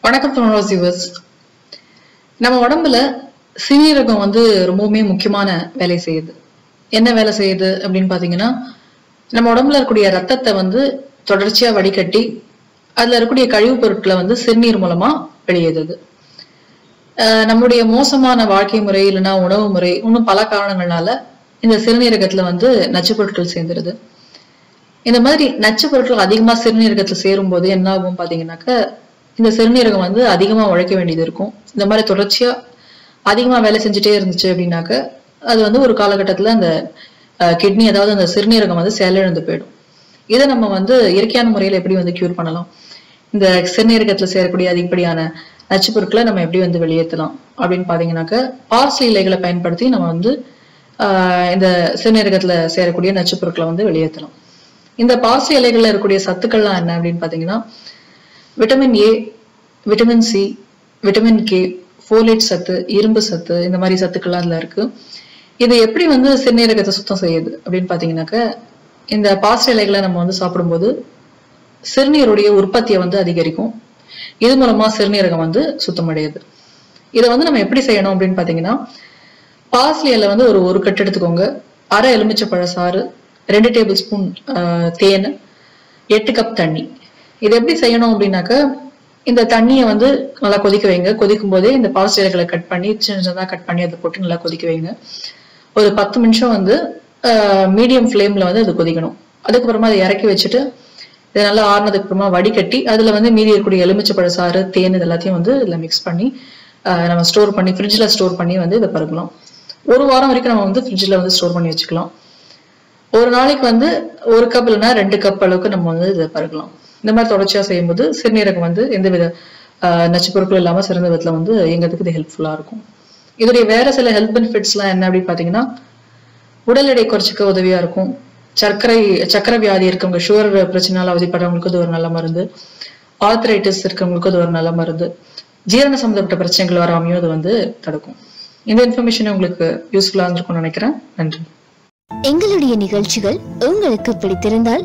வணக்கம் யூனிவர்ஸ் நம்ம உடம்புல சிறுநீரகம் வந்து ரொம்பவுமே முக்கியமான வேலை செய்யுது. என்ன வேலை செய்யுது அப்படின்னு பார்த்தீங்கன்னா நம்ம உடம்புல இருக்கக்கூடிய ரத்தத்தை வந்து தொடர்ச்சியாக வடிகட்டி அதில் இருக்கக்கூடிய கழிவுப் பொருட்களை வந்து சிறுநீர் மூலமாக வெளியேறுது. ஆஹ் நம்முடைய மோசமான வாழ்க்கை முறை இல்லைன்னா உணவு முறை இன்னும் பல காரணங்களால இந்த சிறுநீரகத்தில் வந்து நச்சுப் பொருட்கள் சேர்ந்துருது. இந்த மாதிரி நச்சு பொருட்கள் அதிகமாக சிறுநீரகத்தில் சேரும் போது என்ன ஆகும் பார்த்தீங்கன்னாக்க இந்த சிறுநீரகம் வந்து அதிகமா உழைக்க வேண்டியது இருக்கும். இந்த மாதிரி தொடர்ச்சியா அதிகமா வேலை செஞ்சுட்டே இருந்துச்சு அப்படின்னாக்க அது வந்து ஒரு காலகட்டத்துல அந்த கிட்னி அதாவது அந்த சிறுநீரகம் வந்து செயலிழந்து போயிடும். இதை நம்ம வந்து இயற்கையான முறையில எப்படி வந்து கியூர் பண்ணலாம்? இந்த சிறுநீரகத்துல சேரக்கூடிய அதிகப்படியான நச்சு பொருட்களை நம்ம எப்படி வந்து வெளியேற்றலாம்? அப்படின்னு பார்த்தீங்கன்னாக்க பார்சி இலைகளை பயன்படுத்தி நம்ம வந்து ஆஹ் இந்த சிறுநீரகத்துல சேரக்கூடிய நச்சு பொருட்களை வந்து வெளியேற்றலாம். இந்த பார்சி இலைகள்ல இருக்கக்கூடிய சத்துக்கள்லாம் என்ன அப்படின்னு பாத்தீங்கன்னா vitamin A vitamin C vitamin K folate சத்து இரும்பு சத்து இந்த மாதிரி சத்துக்கள்லாம் அதில் இருக்குது இது எப்படி வந்து சிறுநீரகத்தை சுத்தம் செய்யுது அப்படின்னு பார்த்தீங்கன்னாக்க இந்த பாஸ்ட் இலைகளை நம்ம வந்து சாப்பிடும்போது சிறுநீருடைய உற்பத்தியை வந்து அதிகரிக்கும். இது மூலமா சிறுநீரகம் வந்து சுத்தமடையுது. இதை வந்து நம்ம எப்படி செய்யணும் அப்படின்னு பார்த்தீங்கன்னா பாஸ்லி வந்து ஒரு ஒரு கட்டு எடுத்துக்கோங்க. அரை எலுமிச்சை பழசாறு ரெண்டு டேபிள் ஸ்பூன் தேன் எட்டு கப் தண்ணி. இது எப்படி செய்யணும் அப்படின்னாக்க இந்த தண்ணியை வந்து நல்லா கொதிக்க வைங்க. கொதிக்கும் போதே இந்த பாஸ் கட் பண்ணி சின்ன சின்னதாக கட் பண்ணி அதை போட்டு நல்லா கொதிக்க வைங்க. ஒரு பத்து நிமிஷம் வந்து மீடியம் ஃப்ளேமில் வந்து அது கொதிக்கணும். அதுக்கப்புறமா அதை இறக்கி வச்சுட்டு இதை நல்லா ஆறுனதுக்கு அப்புறமா வடிகட்டி அதில் வந்து மீதி இருக்கக்கூடிய எலுமிச்சை பழசாறு தேன் இது எல்லாத்தையும் வந்து இதில் மிக்ஸ் பண்ணி நம்ம ஸ்டோர் பண்ணி ஃப்ரிட்ஜில் ஸ்டோர் பண்ணி வந்து இதை பருகலாம். ஒரு வாரம் வரைக்கும் நம்ம வந்து ஃப்ரிட்ஜில் வந்து ஸ்டோர் பண்ணி வச்சுக்கலாம். ஒரு நாளைக்கு வந்து ஒரு கப் இல்லைன்னா ரெண்டு கப் அளவுக்கு நம்ம வந்து இதை பருகலாம். இந்த மாதிரி தொடர்ச்சியா செய்யும்போது சிறுநீரகம் வந்து எந்தவித நச்சு பொருட்கள் இல்லாம சிறந்த விதத்துல வந்து இயங்கிறதுக்கு இது ஹெல்ப்ஃபுல்லாக இருக்கும். இதோடைய வேற சில ஹெல்த் பெனிஃபிட்ஸ்லாம் என்ன அப்படின்னு பாத்தீங்கன்னா உடல் எடை குறைச்சிக்க உதவியா இருக்கும். சர்க்கரை சர்க்கரை வியாதி இருக்கவங்க சுகர் பிரச்சனையால் அவதிப்படுறவங்களுக்கு இது ஒரு நல்ல மருந்து. ஆர்த்ரைட்டிஸ் இருக்கவங்களுக்கு இது ஒரு நல்ல மருந்து. ஜீரண சம்மந்தப்பட்ட பிரச்சனைகள் வராமையும் அது வந்து தடுக்கும். இந்த இன்ஃபர்மேஷன் உங்களுக்கு யூஸ்ஃபுல்லாக இருந்திருக்கும்னு நினைக்கிறேன். நன்றி. எங்களுடைய நிகழ்ச்சிகள் உங்களுக்கு பிடித்திருந்தால்